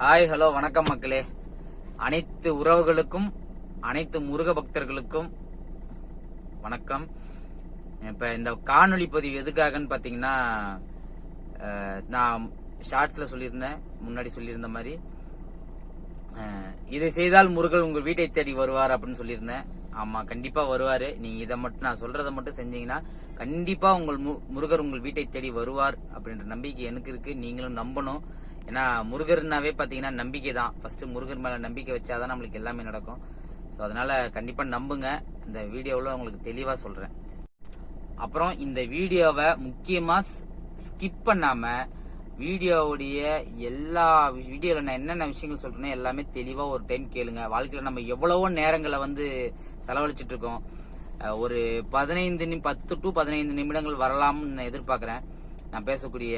Hi hello வணக்கம் மக்களே. அனைத்து உறவுகளுக்கும் அனைத்து முருக பக்தர்களுக்கும் வணக்கம். இப்ப இந்த காணொளி பதிவு எதுக்காகன்னு பாத்தீங்கன்னா நான் ஷார்ட்ஸ்ல சொல்லியிருந்தேன் முன்னாடி சொல்லியிருந்த மாதிரி. இதை செய்தால் முருகன் உங்கள் வீட்டை தேடி வருவார் அப்படின்னு சொல்லியிருந்தேன். ஆமா கண்டிப்பா வருவாரு. நீங்க இதை மட்டும் நான் சொல்றதை மட்டும் செஞ்சீங்கன்னா கண்டிப்பா உங்கள் மு- முருகர் உங்கள் வீட்டை தேடி வருவார் அப்படின்ற நம்பிக்கை எனக்கு இருக்கு. நீங்களும் நம்பணும். ஏன்னா முருகர்னாவே பார்த்தீங்கன்னா நம்பிக்கை தான் ஃபர்ஸ்ட் முருகர் மேலே நம்பிக்கை வச்சாதான் நம்மளுக்கு எல்லாமே நடக்கும். ஸோ அதனால கண்டிப்பாக நம்புங்க. இந்த வீடியோவில் உங்களுக்கு தெளிவாக சொல்கிறேன் அப்புறம் இந்த வீடியோவை முக்கியமாக ஸ்கிப் பண்ணாமல் வீடியோவுடைய எல்லா வீடியோவில் நான் என்னென்ன விஷயங்கள் சொல்றேனோ எல்லாமே தெளிவாக ஒரு டைம் கேளுங்க. வாழ்க்கையில் நம்ம எவ்வளவோ நேரங்களை வந்து செலவழிச்சிட்டு இருக்கோம் ஒரு பதினைந்து நி பத்து டு பதினைந்து நிமிடங்கள் வரலாம்னு நான் நான் பேசக்கூடிய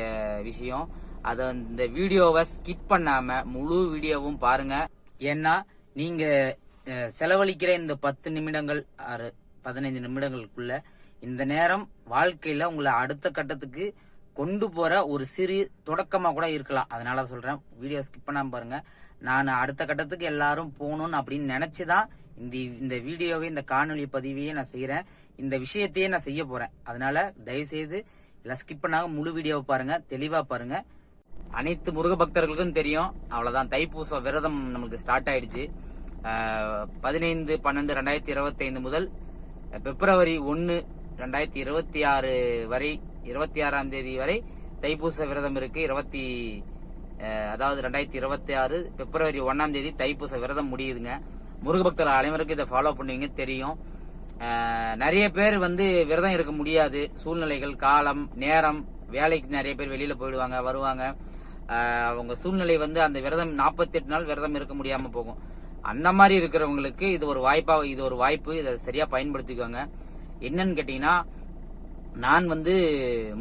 விஷயம். அதை இந்த வீடியோவை ஸ்கிப் பண்ணாம முழு வீடியோவும் பாருங்க. ஏன்னா நீங்க செலவழிக்கிற இந்த பத்து நிமிடங்கள் ஆறு பதினைந்து நிமிடங்களுக்குள்ள இந்த நேரம் வாழ்க்கையில உங்களை அடுத்த கட்டத்துக்கு கொண்டு போற ஒரு சிறு தொடக்கமா கூட இருக்கலாம். அதனால சொல்றேன் வீடியோ ஸ்கிப் பண்ணாம பாருங்க. நான் அடுத்த கட்டத்துக்கு எல்லாரும் போகணும்னு அப்படின்னு நினைச்சுதான் இந்த இந்த வீடியோவை இந்த காணொலி பதிவையே நான் செய்யறேன் இந்த விஷயத்தையே நான் செய்ய போறேன். அதனால தயவு செய்து எல்லாம் ஸ்கிப் பண்ணாம முழு வீடியோவை பாருங்க தெளிவா பாருங்க. அனைத்து முருக பக்தர்களுக்கும் தெரியும். அவ்வளவுதான். தைப்பூச விரதம் நம்மளுக்கு ஸ்டார்ட் ஆயிடுச்சு. பதினைந்து பன்னெண்டு ரெண்டாயிரத்தி இருபத்தி ஐந்து முதல் பிப்ரவரி ஒன்னு ரெண்டாயிரத்தி இருபத்தி ஆறு வரை இருபத்தி ஆறாம் தேதி வரை தைப்பூச விரதம் இருக்கு. இருபத்தி அதாவது ரெண்டாயிரத்தி இருபத்தி ஆறு பிப்ரவரி ஒன்னாம் தேதி தைப்பூச விரதம் முடியுதுங்க. முருக பக்தர் அனைவருக்கும் இதை ஃபாலோ பண்ணுவீங்க தெரியும். நிறைய பேர் வந்து விரதம் இருக்க முடியாது. சூழ்நிலைகள் காலம் நேரம் வேலைக்கு நிறைய பேர் வெளியில போயிடுவாங்க வருவாங்க. அவங்க சூழ்நிலை வந்து அந்த விரதம் 48 நாள் விரதம் இருக்க முடியாம போகும். அந்த மாதிரி இருக்கிறவங்களுக்கு இது ஒரு வாய்ப்பா இது ஒரு வாய்ப்பு. இதை சரியா பயன்படுத்திக்கோங்க. என்னன்னு கேட்டீங்கன்னா நான் வந்து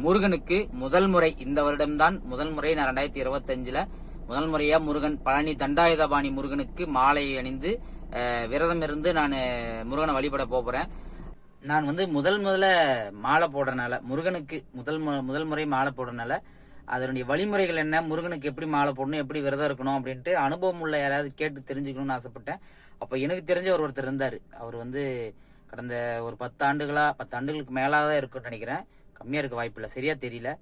முருகனுக்கு முதல் முறை இந்த வருடம்தான் முதல் முறை நான் ரெண்டாயிரத்தி இருபத்தஞ்சுல முதல் முறையா முருகன் பழனி தண்டாயுதபாணி முருகனுக்கு மாலை அணிந்து விரதம் இருந்து நான் முருகனை வழிபட போறேன். நான் வந்து முதல் முதல்ல மாலை போடுறனால முருகனுக்கு முதல் முதல் முறை மாலை போடுறனால அதனுடைய வழிமுறைகள் என்ன? முருகனுக்கு எப்படி மாலை போடணும்? எப்படி விரதம் இருக்கணும்? அப்படின்ட்டு அனுபவம் உள்ள யாராவது கேட்டு தெரிஞ்சுக்கணும்னு ஆசைப்பட்டேன். அப்போ எனக்கு தெரிஞ்ச ஒரு ஒருத்தர் இருந்தார். அவர் வந்து கடந்த ஒரு பத்து பத்தாண்டுகளுக்கு மேலாக தான் இருக்கும்னு நினைக்கிறேன். கம்மியாக இருக்க வாய்ப்பு இல்லை. சரியா தெரியல.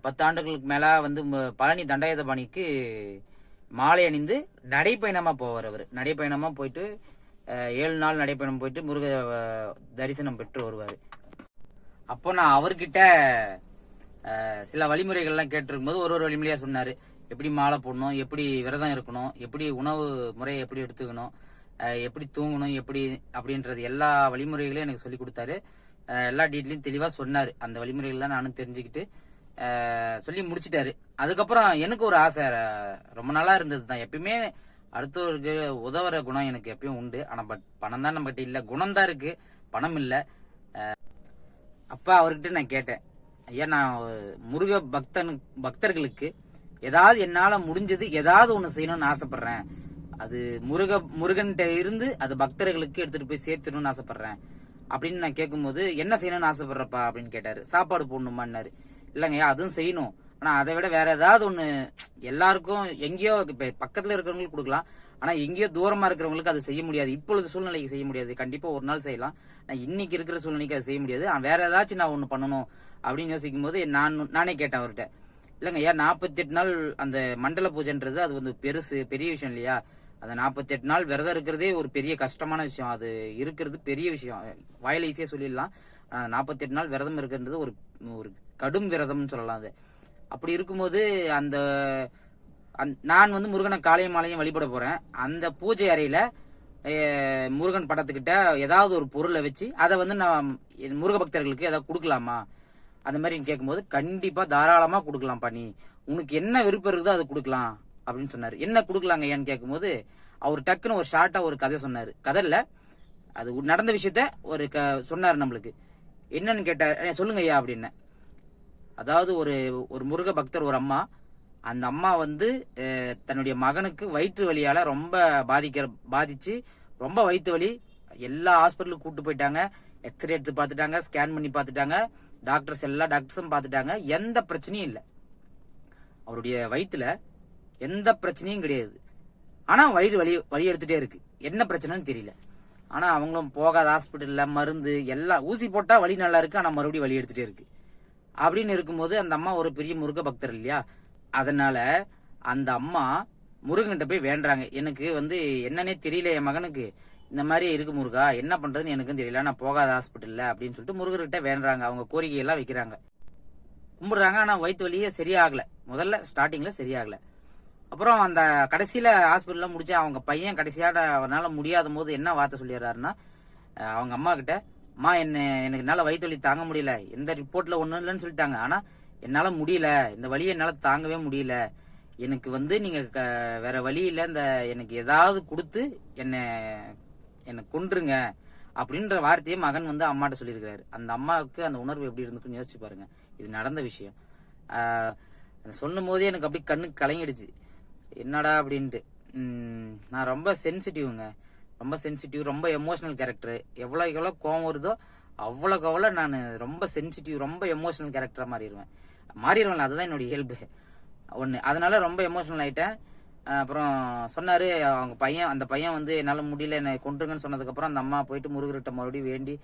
பத்து ஆண்டுகளுக்கு வந்து ம- பழனி தண்டாயுதபாணிக்கு மாலை அணிந்து நடைப்பயணமாக போவார் அவர். நடைப்பயணமாக போயிட்டு ஏழு நாள் நடைப்பயணம் போயிட்டு முருக தரிசனம் பெற்று வருவார். அப்போ நான் அவர்கிட்ட சில வழிமுறைகள்லாம் கேட்டிருக்கும் போது ஒரு ஒரு வழிமுறையா சொன்னாரு. எப்படி மாலை போடணும் எப்படி விரதம் இருக்கணும் எப்படி உணவு முறையை எப்படி எடுத்துக்கணும் எப்படி தூங்கணும் எப்படி அப்படின்றது எல்லா வழிமுறைகளையும் எனக்கு சொல்லி கொடுத்தாரு. எல்லா டீட்டெயிலையும் தெளிவாக சொன்னார். அந்த வழிமுறைகள்லாம் நானும் தெரிஞ்சுக்கிட்டு சொல்லி முடிச்சிட்டாரு. அதுக்கப்புறம் எனக்கு ஒரு ஆசை ரொம்ப நாளாக இருந்தது தான். எப்பயுமே அடுத்தவருக்கு உதவுற குணம் எனக்கு எப்பயும் உண்டு. ஆனால் பட் பணம் தான் நம்மகிட்ட இல்லை. குணம் தான் இருக்குது பணம் இல்லை. அப்போ அவர்கிட்ட நான் கேட்டேன். ஐயா நான் முருக பக்தன் பக்தர்களுக்கு ஏதாவது என்னால் முடிஞ்சது ஏதாவது ஒன்று செய்யணும்னு ஆசைப்பட்றேன். அது முருக முருகன்கிட்ட இருந்து அது பக்தர்களுக்கு எடுத்துகிட்டு போய் சேர்த்துணும்னு ஆசைப்பட்றேன். அப்படின்னு நான் கேட்கும்போது என்ன செய்யணும்னு ஆசைப்பட்றப்பா? அப்படின்னு கேட்டார். சாப்பாடு போடணுமான்னாரு. இல்லைங்கய்யா அதுவும் செய்யணும். ஆனால் அதை விட வேற ஏதாவது ஒன்று எல்லாருக்கும் எங்கேயோ இப்போ பக்கத்தில் இருக்கிறவங்களுக்கு கொடுக்கலாம். ஆனா எங்கேயோ தூரமா இருக்கிறவங்களுக்கு அது செய்ய முடியாது. இப்பொழுது சூழ்நிலைக்கு செய்ய முடியாது. கண்டிப்பா ஒரு நாள் செய்யலாம். நான் இன்னைக்கு இருக்கிற சூழ்நிலைக்கு அது செய்ய முடியாது. வேற ஏதாச்சும் நான் ஒண்ணு பண்ணணும் அப்படின்னு யோசிக்கும் போது நான் நானே கேட்டேன் அவர்கிட்ட. இல்லைங்க ஐயா நாற்பத்தெட்டு நாள் அந்த மண்டல பூஜைன்றது அது வந்து பெருசு பெரிய விஷயம் இல்லையா? அந்த நாற்பத்தெட்டு நாள் விரதம் இருக்கிறதே ஒரு பெரிய கஷ்டமான விஷயம். அது இருக்கிறது பெரிய விஷயம். வாயில ஈஸியா சொல்லிடலாம். நாற்பத்தெட்டு நாள் விரதம் இருக்கிறது ஒரு ஒரு கடும் விரதம்னு சொல்லலாம் அது. அப்படி இருக்கும்போது அந்த அந் நான் வந்து முருகனை காலையும் மாலையும் வழிபட போறேன். அந்த பூஜை அறையில முருகன் படத்துக்கிட்ட ஏதாவது ஒரு பொருளை வச்சு அதை வந்து நான் என் முருக பக்தர்களுக்கு ஏதாவது கொடுக்கலாமா? அந்த மாதிரி கேட்கும்போது கண்டிப்பா தாராளமா கொடுக்கலாம் பண்ணி உனக்கு என்ன விருப்பம் இருக்குதோ அதை கொடுக்கலாம் அப்படின்னு சொன்னாரு. என்ன கொடுக்கலாங்க ஏன்னு கேட்கும்போது அவர் டக்குன்னு ஒரு ஷார்ட்டா ஒரு கதை சொன்னாரு. கதை இல்ல அது நடந்த விஷயத்த ஒரு க சொன்னாரு நம்மளுக்கு. என்னன்னு கேட்டார் சொல்லுங்க ஐயா அப்படின்னு. அதாவது ஒரு ஒரு முருக பக்தர் ஒரு அம்மா அந்த அம்மா வந்து தன்னுடைய மகனுக்கு வயிற்று வலியால ரொம்ப பாதிக்கிற பாதிச்சு ரொம்ப வயிற்று வலி. எல்லா ஹாஸ்பிட்டலுக்கு கூப்பிட்டு போயிட்டாங்க. எக்ஸ்ரே எடுத்து பார்த்துட்டாங்க ஸ்கேன் பண்ணி பார்த்துட்டாங்க. டாக்டர்ஸ் எல்லா டாக்டர்ஸும் பார்த்துட்டாங்க. எந்த பிரச்சனையும் இல்லை. அவருடைய வயிற்றுல எந்த பிரச்சனையும் கிடையாது. ஆனால் வயிறு வலி வலி எடுத்துகிட்டே இருக்கு. என்ன பிரச்சனைன்னு தெரியல. ஆனால் அவங்களும் போகாத ஹாஸ்பிட்டலில் மருந்து எல்லாம் ஊசி போட்டால் வலி நல்லா இருக்கு ஆனால் மறுபடியும் வலி எடுத்துகிட்டே இருக்கு. அப்படின்னு இருக்கும்போது அந்த அம்மா ஒரு பெரிய முருக பக்தர் இல்லையா? அதனால அந்த அம்மா முருகன்கிட்ட போய் வேண்டுறாங்க. எனக்கு வந்து என்னன்னே தெரியல என் மகனுக்கு. இந்த மாதிரி இருக்கு முருகா என்ன பண்றதுன்னு எனக்கும் தெரியல. நான் போகாத ஹாஸ்பிட்டல்ல அப்படின்னு சொல்லிட்டு முருகர்கிட்ட வேண்டுறாங்க. அவங்க கோரிக்கையெல்லாம் வைக்கிறாங்க. கும்பிடுறாங்க. ஆனா வயிற்று வலியே சரியாகல. முதல்ல ஸ்டார்டிங்ல சரியாகல. அப்புறம் அந்த கடைசியில ஹாஸ்பிட்டல்ல முடிச்சு அவங்க பையன் கடைசியாக அவனால முடியாத போது என்ன வார்த்தை சொல்லிடுறாருன்னா அவங்க அம்மா கிட்ட அம்மா என்ன எனக்கு என்னால் வயிற்று வலி தாங்க முடியல. எந்த ரிப்போர்ட்ல ஒன்றும் இல்லைன்னு சொல்லிட்டாங்க. ஆனா என்னால முடியல. இந்த வழியை என்னால தாங்கவே முடியல. எனக்கு வந்து நீங்க க- வேற வழி இந்த எனக்கு ஏதாவது கொடுத்து என்ன என்னை கொன்றுங்க அப்படின்ற வார்த்தையை மகன் வந்து அம்மாட்ட சொல்லியிருக்கிறாரு. அந்த அம்மாவுக்கு அந்த உணர்வு எப்படி இருந்துக்குன்னு யோசிச்சு பாருங்க. இது நடந்த விஷயம். சொல்லும் போதே எனக்கு அப்படியே கண்ணுக்கு கலங்கிடுச்சு. என்னடா அப்படின்ட்டு. நான் ரொம்ப சென்சிட்டிவ்ங்க. ரொம்ப சென்சிட்டிவ் ரொம்ப எமோஷனல் கேரக்டர். எவ்வளோக்கு எவ்வளோ கோவம் வருதோ அவ்வளோக்கு அவ்வளோ நான் ரொம்ப சென்சிட்டிவ் ரொம்ப எமோஷனல் கேரக்டராக மாறிடுவேன். மாறிடுவேன்ல அதுதான் என்னுடைய இயல்பு. ஒன்று அதனால ரொம்ப எமோஷனல் ஆகிட்டேன் அப்புறம் சொன்னார் அவங்க பையன் அந்த பையன் வந்து என்னால் முடியல என்னை கொண்டுருங்கன்னு சொன்னதுக்கப்புறம் அந்த அம்மா போயிட்டு முருகர்கிட்ட மறுபடியும் வேண்டி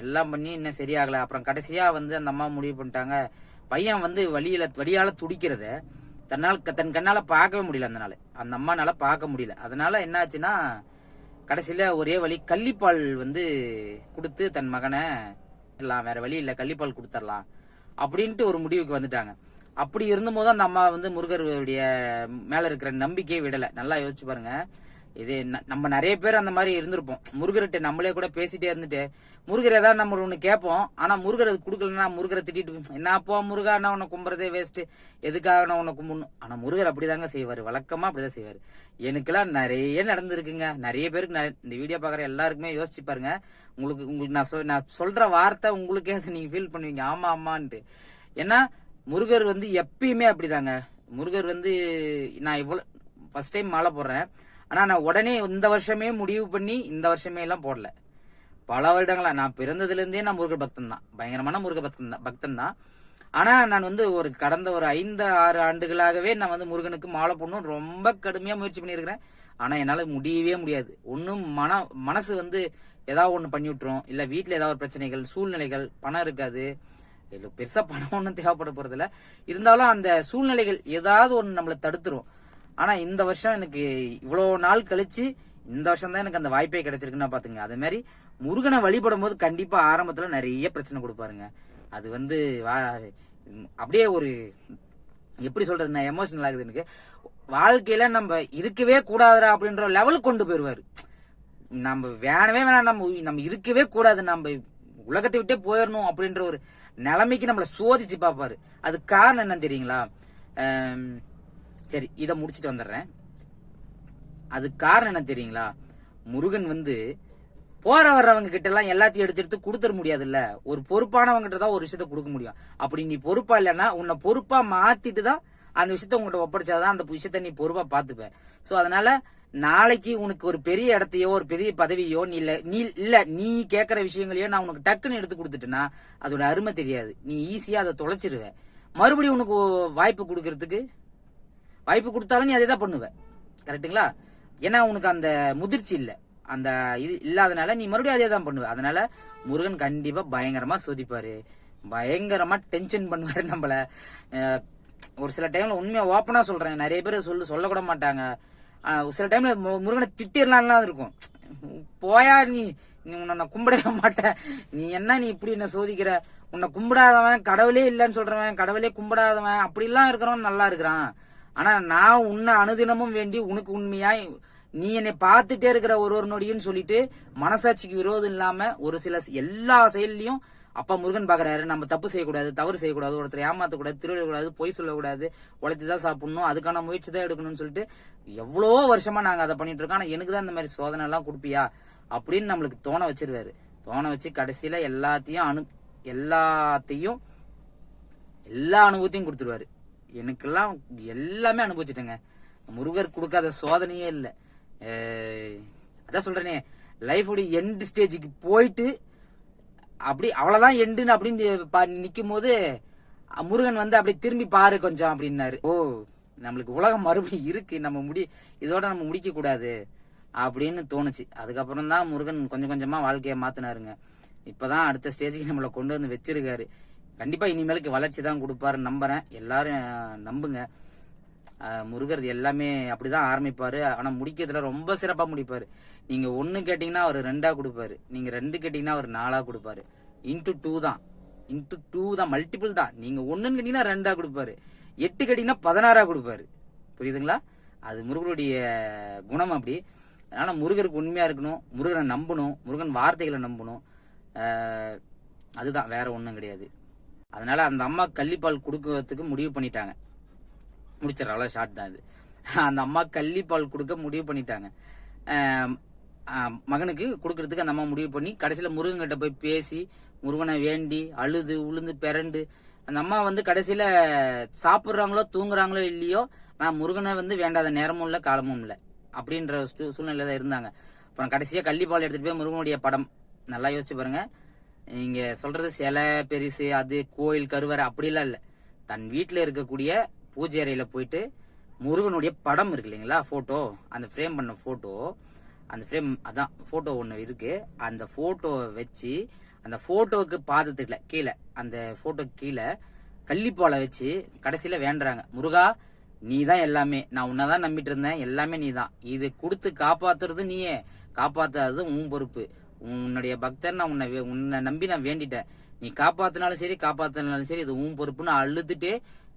எல்லாம் பண்ணி இன்னும் சரியாகல. அப்புறம் கடைசியாக வந்து அந்த அம்மா முடிவு பண்ணிட்டாங்க. பையன் வந்து வழியில் வழியால் துடிக்கிறத தன்னால் தன் கண்ணால் பார்க்கவே முடியல அந்த நாள். அந்த அம்மானால பார்க்க முடியல. அதனால என்னாச்சுன்னா கடைசியில் ஒரே வழி கள்ளிப்பால் வந்து கொடுத்து தன் மகனை எல்லாம் வேற வழி இல்லை கள்ளிப்பால் கொடுத்துர்லாம். அப்படின்ட்டு ஒரு முடிவுக்கு வந்துட்டாங்க. அப்படி இருந்தபோது அந்த அம்மா வந்து முருகருடைய மேல இருக்கிற நம்பிக்கையை விடல. நல்லா யோசிச்சு பாருங்க. இது நம்ம நிறைய பேர் அந்த மாதிரி இருந்திருப்போம். முருகர்கிட்ட நம்மளே கூட பேசிட்டே இருந்துட்டு முருகர் ஏதாவது நம்ம ஒன்று கேட்போம். ஆனால் முருகர் அது கொடுக்கலன்னா முருகரை திட்டிட்டு என்னப்போ முருகா நான் உன்னை கும்புறதே வேஸ்ட்டு எதுக்காக நான் உன்னை கும்பிடணும்? ஆனால் முருகர் அப்படிதாங்க செய்வார். வழக்கமாக அப்படிதான் செய்வார். எனக்கெல்லாம் நிறைய நடந்திருக்குங்க. நிறைய பேருக்கு இந்த வீடியோ பார்க்குற எல்லாருக்குமே யோசிச்சு பாருங்க. உங்களுக்கு உங்களுக்கு நான் சொல்- நான் சொல்கிற வார்த்தை உங்களுக்கே அதை நீங்கள் ஃபீல் பண்ணுவீங்க. ஆமா ஆமான்ட்டு ஏன்னா முருகர் வந்து எப்பயுமே அப்படிதாங்க. முருகர் வந்து நான் இவ்வளோ ஃபர்ஸ்ட் டைம் மாலை போடுறேன். ஆனால் நான் உடனே இந்த வருஷமே முடிவு பண்ணி இந்த வருஷமே எல்லாம் போடல. பல வருடங்களா நான் பிறந்ததுலேருந்தே நான் முருக பக்தன் தான். பயங்கரமான முருக பக்தன் தான் பக்தன் தான். ஆனால் நான் வந்து ஒரு கடந்த ஒரு ஐந்து ஆறு ஆண்டுகளாகவே நான் வந்து முருகனுக்கு மாலை போடணும் ரொம்ப கடுமையாக முயற்சி பண்ணியிருக்கிறேன். ஆனால் என்னால் முடியவே முடியாது. ஒன்றும் மன மனசு வந்து ஏதாவது ஒன்று பண்ணி விட்டுரும். இல்லை வீட்டில் ஏதாவது ஒரு பிரச்சனைகள் சூழ்நிலைகள் பணம் இருக்காது. இது பெருசாக பணம் ஒன்றும் தேவைப்பட போகிறதில்ல இருந்தாலும் அந்த சூழ்நிலைகள் ஏதாவது ஒன்று நம்மளை தடுத்துரும். ஆனா இந்த வருஷம் எனக்கு இவ்வளவு நாள் கழிச்சு இந்த வருஷம் தான் எனக்கு அந்த வாய்ப்பே கிடைச்சிருக்குன்னா பாத்துங்க அதே மாதிரி முருகனை வழிபடும் போது கண்டிப்பா ஆரம்பத்துல நிறைய பிரச்சனை கொடுப்பாருங்க. அது வந்து வா- அப்படியே ஒரு எப்படி சொல்கிறது நான் எமோஷனல் ஆகுது எனக்கு. வாழ்க்கையில நம்ம இருக்கவே கூடாதுடா அப்படின்ற லெவலுக்கு கொண்டு போயிருவார். நம்ம வேணவே வேணாம் நம்ம நம்ம இருக்கவே கூடாது. நம்ம உலகத்தை விட்டே போயிடணும் அப்படின்ற ஒரு நிலைமைக்கு நம்மளை சோதிச்சு பார்ப்பாரு. அது காரணம் என்ன தெரியுங்களா? சரி இதை முடிச்சுட்டு வந்துடுறேன். அது காரணம் என்ன தெரியுங்களா? முருகன் வந்து போற வர்றவங்க கிட்ட எல்லாம் எல்லாத்தையும் எடுத்து எடுத்து கொடுத்துட முடியாதுல்ல. ஒரு பொறுப்பானவங்க கிட்ட தான் ஒரு விஷயத்த கொடுக்க முடியும். அப்படி நீ பொறுப்பா இல்லைன்னா உன்னை பொறுப்பா மாத்திட்டு தான் அந்த விஷயத்த உங்ககிட்ட ஒப்படைச்சாதான் அந்த விஷயத்த நீ பொறுப்பா பாத்துப்ப. சோ அதனால நாளைக்கு உனக்கு ஒரு பெரிய இடத்தையோ ஒரு பெரிய பதவியோ நீ இல்ல நீ இல்ல நீ கேக்குற விஷயங்களையோ நான் உனக்கு டக்குன்னு எடுத்து கொடுத்துட்டேன்னா அதோட அருமை தெரியாது. நீ ஈஸியா அதை தொலைச்சிருவ. மறுபடியும் உனக்கு வாய்ப்பு கொடுக்கறதுக்கு? வாய்ப்பு கொடுத்தாலும் நீ அதே தான் பண்ணுவ. கரெக்ட்டுங்களா? ஏன்னா உனக்கு அந்த முதிர்ச்சி இல்லை. அந்த இது இல்லாதனால நீ மறுபடியும் அதே தான் பண்ணுவ. அதனால முருகன் கண்டிப்பா பயங்கரமா சோதிப்பாரு. பயங்கரமா டென்ஷன் பண்ணுவாரு நம்மள. ஒரு சில டைம்ல உண்மையா ஓப்பனா சொல்றேன். நிறைய பேர் சொல்லு சொல்லக்கூட மாட்டாங்க. ஒரு சில டைம்ல மு- முருகனை திட்டிடலாம்லாம் இருக்கும். போயா நீ நீ உன்னை கும்பிடவே மாட்டேன். நீ என்ன நீ இப்படி என்ன சோதிக்கிற? உன்னை கும்பிடாதவன் கடவுளே இல்லைன்னு சொல்றவன் கடவுளே கும்பிடாதவன். அப்படிலாம் இருக்கிறவன் நல்லா இருக்கிறான். ஆனா நான் உன்னை அனுதினமும் வேண்டி உனக்கு உண்மையாய் நீ என்னை பார்த்துட்டே இருக்கிற ஒரு ஒரு நொடின்னு சொல்லிட்டு மனசாட்சிக்கு விரோதம் இல்லாம ஒரு சில எல்லா செயல்லையும் அப்பா முருகன் பாக்குறாரு. நம்ம தப்பு செய்யக்கூடாது தவறு செய்யக்கூடாது ஒருத்தர் ஏமாத்தக்கூடாது திருடக்கூடாது பொய் சொல்லக்கூடாது உழைச்சி தான் சாப்பிடணும் அதுக்கான முயற்சி தான் எடுக்கணும்னு சொல்லிட்டு எவ்வளோ வருஷமா நாங்க அதை பண்ணிட்டு இருக்கோம். ஆனா எனக்கு தான் இந்த மாதிரி சோதனை எல்லாம் கொடுப்பியா? அப்படின்னு நம்மளுக்கு தோண வச்சிருவாரு. தோண வச்சு கடைசியில எல்லாத்தையும் அனு எல்லாத்தையும் எல்லா அனுபவத்தையும் கொடுத்துருவாரு. எனக்கெல்லாம் எல்லாமே அனுபவிச்சிட்டேங்க. முருகர் கொடுக்காத சோதனையே இல்லை. அதான் சொல்கிறேனே லைஃபோட எண்டு ஸ்டேஜுக்கு போயிட்டு அப்படி அவ்வளோதான் எண்டுன்னு அப்படின்னு பா- போது முருகன் வந்து அப்படி திரும்பி பாரு கொஞ்சம் அப்படின்னாரு. ஓ நம்மளுக்கு உலகம் மறுபடியும் இருக்கு நம்ம முடி இதோட நம்ம முடிக்க கூடாது அப்படின்னு தோணுச்சு. அதுக்கப்புறம் தான் முருகன் கொஞ்சம் கொஞ்சமாக வாழ்க்கையை மாத்தினாருங்க. இப்போதான் அடுத்த ஸ்டேஜுக்கு நம்மளை கொண்டு வந்து வச்சிருக்காரு. கண்டிப்பா இனிமேலுக்கு வளர்ச்சி தான் கொடுப்பாருன்னு நம்புறேன். எல்லாரும் நம்புங்க. முருகர் எல்லாமே அப்படிதான் ஆரம்பிப்பாரு. ஆனா முடிக்கிறதுல ரொம்ப சிறப்பா முடிப்பாரு. நீங்க ஒன்னு கேட்டீங்கன்னா அவர் ரெண்டா கொடுப்பாரு. நீங்க ரெண்டு கேட்டீங்கன்னா அவர் நாலா கொடுப்பாரு. இன்டு டூ தான். இன்டு டூ தான். மல்டிபிள் தான். நீங்க ஒண்ணுன்னு கேட்டீங்கன்னா ரெண்டா கொடுப்பாரு. எட்டு கேட்டீங்கன்னா பதினாறா கொடுப்பாரு. புரியுதுங்களா? அது முருகருடைய குணம் அப்படி. அதனால முருகருக்கு உண்மையா இருக்கணும். முருகனை நம்பணும். முருகன் வார்த்தைகளை நம்பணும். அதுதான். வேற ஒன்றும் கிடையாது. அதனால அந்த அம்மா கள்ளிப்பால் கொடுக்கறதுக்கு முடிவு பண்ணிட்டாங்க. முடிச்சிடற ஷார்ட் தான் இது. அந்த அம்மா கள்ளிப்பால் கொடுக்க முடிவு பண்ணிட்டாங்க. மகனுக்கு கொடுக்கறதுக்கு அந்த அம்மா முடிவு பண்ணி கடைசியில் முருகன்கிட்ட போய் பேசி முருகனை வேண்டி அழுது உளுந்து பிறண்டு அந்த அம்மா வந்து கடைசியில் சாப்பிட்றாங்களோ தூங்குறாங்களோ இல்லையோ ஆனால் முருகனை வந்து வேண்டாத நேரமும் இல்லை காலமும் இல்லை அப்படின்ற சூழ்நிலை தான் இருந்தாங்க. அப்புறம் கடைசியாக கள்ளிப்பால் எடுத்துகிட்டு போய் முருகனுடைய படம். நல்லா யோசிச்சு பாருங்கள் நீங்க சொல்றது சிலை பெருசு அது கோயில் கருவறை அப்படிலாம் இல்லை. தன் வீட்டில் இருக்கக்கூடிய பூஜை அறையில போயிட்டு முருகனுடைய படம் இருக்கு இல்லைங்களா ஃபோட்டோ அந்த ஃப்ரேம் பண்ண ஃபோட்டோ அந்த ஃப்ரேம் அதான் ஃபோட்டோ ஒன்று இருக்கு. அந்த ஃபோட்டோவை வச்சு அந்த ஃபோட்டோவுக்கு பாதத்துக்குல கீழே அந்த ஃபோட்டோக்கு கீழே கள்ளிப்பாலை வச்சு கடைசியில் வேண்டுறாங்க. முருகா நீ தான் எல்லாமே. நான் உன்னதான் நம்பிட்டு இருந்தேன். எல்லாமே நீ தான் இது கொடுத்து காப்பாத்துறது நீயே. காப்பாத்தாதது உன் பொறுப்பு. உன்னுடைய பக்தர் நான் உன்னை வே- உன்னை நம்பி நான் வேண்டிட்டேன். நீ காப்பாத்தினாலும் சரி காப்பாத்தினாலும் சரி இது உன் பொறுப்புன்னு அழுதுட்டு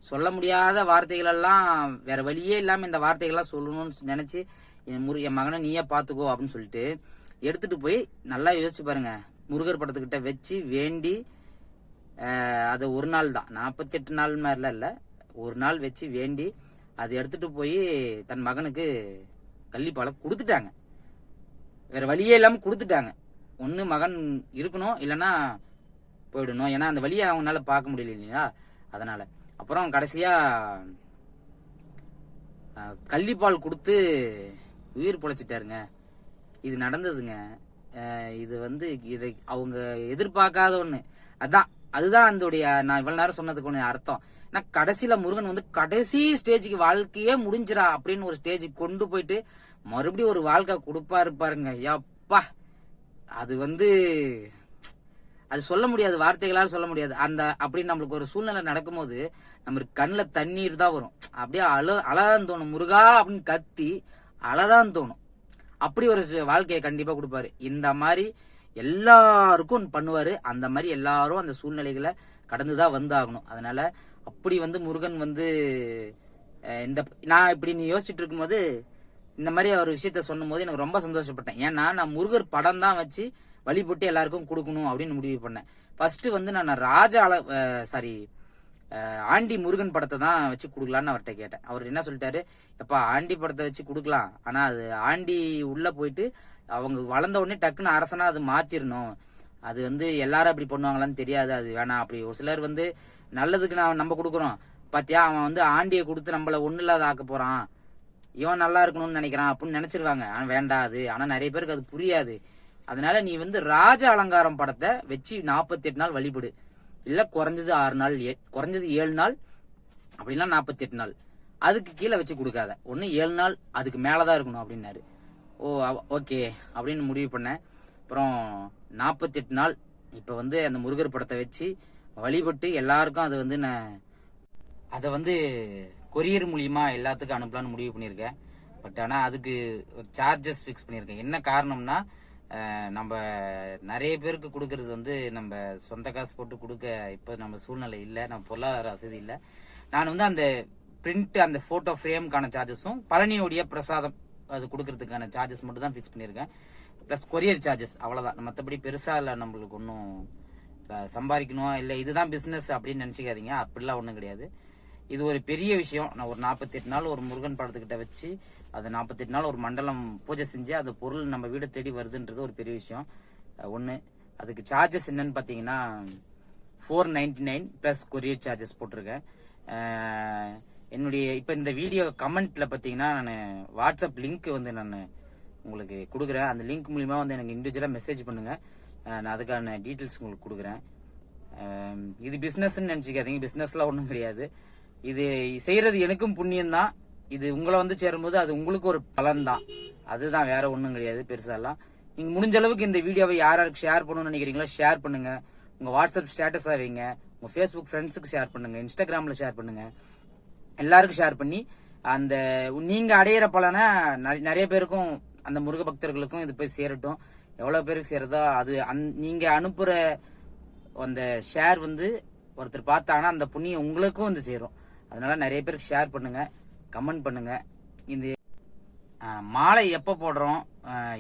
சொல்ல முடியாத வார்த்தைகள் எல்லாம் வேற வழியே இல்லாம இந்த வார்த்தைகள்லாம் சொல்லணும்னு நினைச்சு என் முரு என் மகனை நீயே பாத்துக்கோ அப்படின்னு சொல்லிட்டு எடுத்துட்டு போய் நல்லா யோசிச்சு பாருங்க. முருகர் படத்துக்கிட்ட வச்சு வேண்டி அது ஒரு நாள் தான். நாற்பத்தெட்டு நாள் மாதிரிலாம் இல்லை. ஒரு நாள் வச்சு வேண்டி அதை எடுத்துட்டு போய் தன் மகனுக்கு கள்ளிப்பாலை கொடுத்துட்டாங்க. வேற வழியே இல்லாமல் கொடுத்துட்டாங்க. ஒன்று மகன் இருக்கணும் இல்லைன்னா போயிடணும். ஏன்னா அந்த வழியை அவங்களால பார்க்க முடியல இல்லையா? அதனால. அப்புறம் கடைசியா கள்ளிப்பால் கொடுத்து உயிர் பொழைச்சிட்டாருங்க. இது நடந்ததுங்க. இது வந்து இதை அவங்க எதிர்பார்க்காத ஒன்று அதான் அதுதான் அதோடைய நான் இவ்வளோ நேரம் சொன்னதுக்கு ஒன்று அர்த்தம். ஏன்னா கடைசியில் முருகன் வந்து கடைசி ஸ்டேஜுக்கு வாழ்க்கையே முடிஞ்சிடா அப்படின்னு ஒரு ஸ்டேஜுக்கு கொண்டு போயிட்டு மறுபடியும் ஒரு வாழ்க்கை கொடுப்பாரு பாருங்க. எப்பா அது வந்து அது சொல்ல முடியாது வார்த்தைகளால் சொல்ல முடியாது. அந்த அப்படி நம்மளுக்கு ஒரு சூழ்நிலை நடக்கும்போது நம்மளுக்கு கண்ணில் தண்ணீர் தான் வரும். அப்படியே அழ அழதான் தோணும். முருகா அப்படின்னு கத்தி அழதான் தோணும். அப்படி ஒரு வாழ்க்கையை கண்டிப்பாக கொடுப்பாரு. இந்த மாதிரி எல்லாருக்கும் பண்ணுவார். அந்த மாதிரி எல்லாரும் அந்த சூழ்நிலைகளை கடந்து தான் வந்தாகணும். அதனால அப்படி வந்து முருகன் வந்து இந்த நான் இப்படி நீ யோசிச்சுட்டு இருக்கும்போது இந்த மாதிரி ஒரு விஷயத்த சொல்லும் போது எனக்கு ரொம்ப சந்தோஷப்பட்டேன். ஏன்னா நான் முருகர் படம் தான் வச்சு வழிபட்டு எல்லாருக்கும் கொடுக்கணும் அப்படின்னு முடிவு பண்ணேன். ஃபர்ஸ்ட் வந்து நான் ராஜா அள சாரி ஆண்டி முருகன் படத்தை தான் வச்சு கொடுக்கலான்னு அவர்கிட்ட கேட்டேன். அவர் என்ன சொல்லிட்டாரு? எப்பா ஆண்டி படத்தை வச்சு கொடுக்கலாம். ஆனா அது ஆண்டி உள்ள போயிட்டு அவங்க வளர்ந்த உடனே டக்குன்னு அரசனா அது மாத்திரணும். அது வந்து எல்லாரும் அப்படி பண்ணுவாங்களான்னு தெரியாது. அது வேணாம். அப்படி ஒரு சிலர் வந்து நல்லதுக்கு நான் நம்ம கொடுக்குறோம். பாத்தியா? அவன் வந்து ஆண்டியை கொடுத்து நம்மள ஒண்ணு இல்லாத ஆக்க போறான். இவன் நல்லா இருக்கணும்னு நினைக்கிறான் அப்படின்னு நினைச்சிருவாங்க. ஆனால் வேண்டாம் அது ஆனா நிறைய பேருக்கு அது புரியாது. அதனால நீ வந்து ராஜ அலங்காரம் படத்தை வச்சு நாற்பத்தி எட்டு நாள் வழிபடு. இல்ல குறைஞ்சது ஆறு நாள் ஏ- குறைஞ்சது ஏழு நாள் அப்படின்னா நாற்பத்தி எட்டு நாள். அதுக்கு கீழே வச்சு கொடுக்காத. ஒன்னு ஏழு நாள் அதுக்கு மேலதான் இருக்கணும் அப்படின்னாரு. ஓ ஓகே அப்படின்னு முடிவு பண்ணேன் அப்புறம் நாற்பத்தி எட்டு நாள் இப்ப வந்து அந்த முருகர் படத்தை வச்சு வழிபட்டு எல்லாருக்கும் அது வந்து நான் அதை வந்து கொரியர் மூலியமா எல்லாத்துக்கும் அனுப்பலாம்னு முடிவு பண்ணியிருக்கேன். பட் ஆனால் அதுக்கு ஒரு சார்ஜஸ் ஃபிக்ஸ் பண்ணியிருக்கேன். என்ன காரணம்னா நம்ம நிறைய பேருக்கு கொடுக்கறது வந்து நம்ம சொந்த காசு போட்டு கொடுக்க இப்போ நம்ம சூழ்நிலை இல்லை நம்ம பொருளாதார வசதி இல்லை. நான் வந்து அந்த பிரிண்ட் அந்த ஃபோட்டோ ஃப்ரேம்க்கான சார்ஜஸும் பழனியுடைய பிரசாதம் அது கொடுக்கறதுக்கான சார்ஜஸ் மட்டும் தான் ஃபிக்ஸ் பண்ணியிருக்கேன். ப்ளஸ் கொரியர் சார்ஜஸ் அவ்வளோதான் மற்றபடி பெருசாக இல்லை நம்மளுக்கு ஒன்றும் சம்பாதிக்கணும் இல்லை இதுதான் பிஸ்னஸ் அப்படின்னு நினச்சிக்காதீங்க. அப்படிலாம் ஒன்றும் கிடையாது. இது ஒரு பெரிய விஷயம். நான் ஒரு நாற்பத்தெட்டு நாள் ஒரு முருகன் படத்துக்கிட்ட வச்சு அது நாற்பத்தெட்டு நாள் ஒரு மண்டலம் பூஜை செஞ்சு அந்த பொருள் நம்ம வீடு தேடி வருதுன்றது ஒரு பெரிய விஷயம். ஒன்று அதுக்கு சார்ஜஸ் என்னன்னு பார்த்தீங்கன்னா four ninety nine plus courier charges போட்டிருக்கேன் என்னுடைய இப்போ இந்த வீடியோ கமெண்ட்ல பார்த்தீங்கன்னா நான் வாட்ஸ்அப் லிங்க் வந்து நான் உங்களுக்கு கொடுக்குறேன். அந்த லிங்க் மூலிமா வந்து எனக்கு இண்டிவிஜுவலாக மெசேஜ் பண்ணுங்க. நான் அதுக்கான டீட்டெயில்ஸ் உங்களுக்கு கொடுக்குறேன். இது பிஸ்னஸ்ன்னு நினச்சிக்காதீங்க. பிஸ்னஸ்லாம் ஒன்றும் கிடையாது. இது செய்யறது எனக்கும் புண்ணியம் தான் இது உங்களை வந்து சேரும்போது அது உங்களுக்கு ஒரு பலன் தான் அதுதான் வேற ஒன்றும் கிடையாது பெருசாலாம். நீங்கள் முடிஞ்ச அளவுக்கு இந்த வீடியோவை யார் யாருக்கு ஷேர் பண்ணணும்னு நினைக்கிறீங்களோ ஷேர் பண்ணுங்க. உங்கள் வாட்ஸ்அப் ஸ்டேட்டஸாக வைங்க. உங்கள் ஃபேஸ்புக் ஃப்ரெண்ட்ஸுக்கு ஷேர் பண்ணுங்க. இன்ஸ்டாகிராம்ல ஷேர் பண்ணுங்க. எல்லாருக்கும் ஷேர் பண்ணி அந்த நீங்கள் அடையிற பலனை நிறைய பேருக்கும் அந்த முருக பக்தர்களுக்கும் இது போய் சேரட்டும். எவ்வளோ பேருக்கு சேருதோ அது அந்- நீங்கள் அனுப்புகிற அந்த ஷேர் வந்து ஒருத்தர் பார்த்தாங்கன்னா அந்த புண்ணியம் உங்களுக்கும் வந்து சேரும். அதனால் நிறைய பேருக்கு ஷேர் பண்ணுங்கள் கமெண்ட் பண்ணுங்கள் இந்த மாலை எப்போ போடுறோம்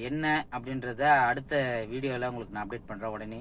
என்ன அப்படின்றத அடுத்த வீடியோவில் உங்களுக்கு நான் அப்டேட் பண்ணுறேன் உடனே.